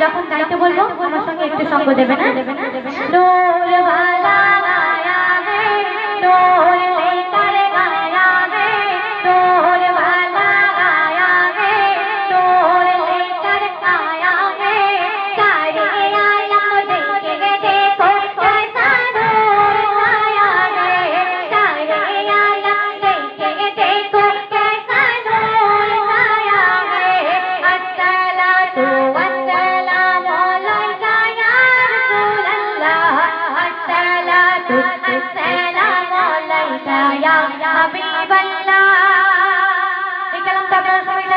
যখন গাইতে বলব আমার সঙ্গে একটু সঙ্গ দেবে না?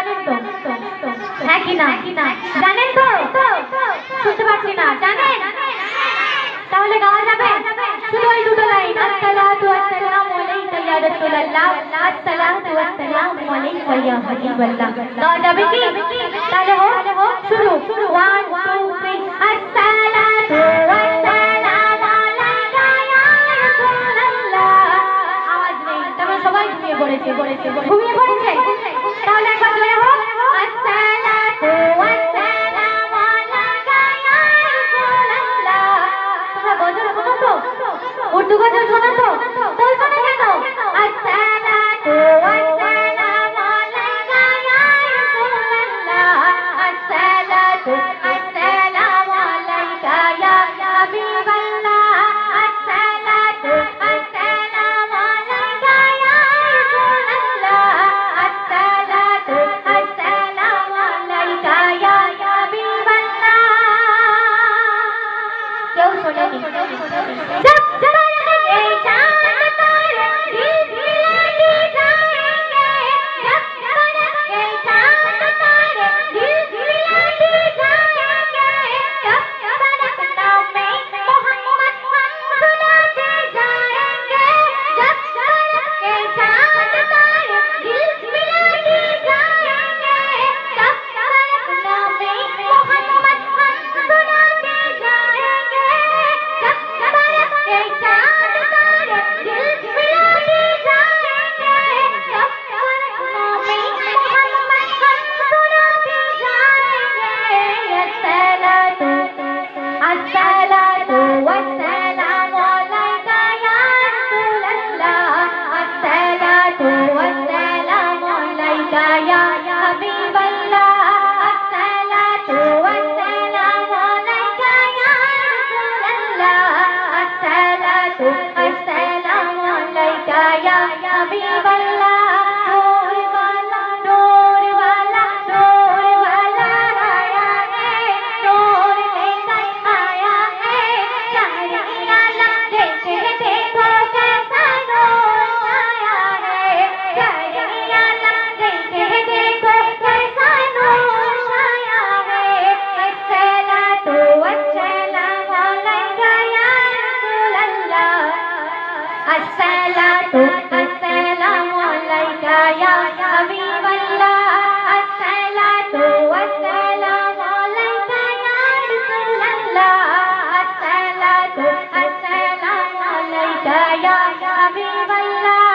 জানেন তো হ্যাঁ কি না জানেন তো শুনতে পাচ্ছি না জানেন তাহলে গাওয়া যাবে শুধু ওই দুটো লাইন আসসালাতু আসসালামু আলাইকা ইয়া রাসূলুল্লাহ আসসালাতু আসসালামু আলাইকা ইয়া হাবিবাল্লাহ গাওয়া যাবে কি তাহলে হোক শুরু ওয়ান পড়েছে ঘুমিয়ে পড়েছে? তাহলে একবার জোরে উর্দু গজল শোনো তো। তাহলে শোনো ya mi bala لا حبيب الله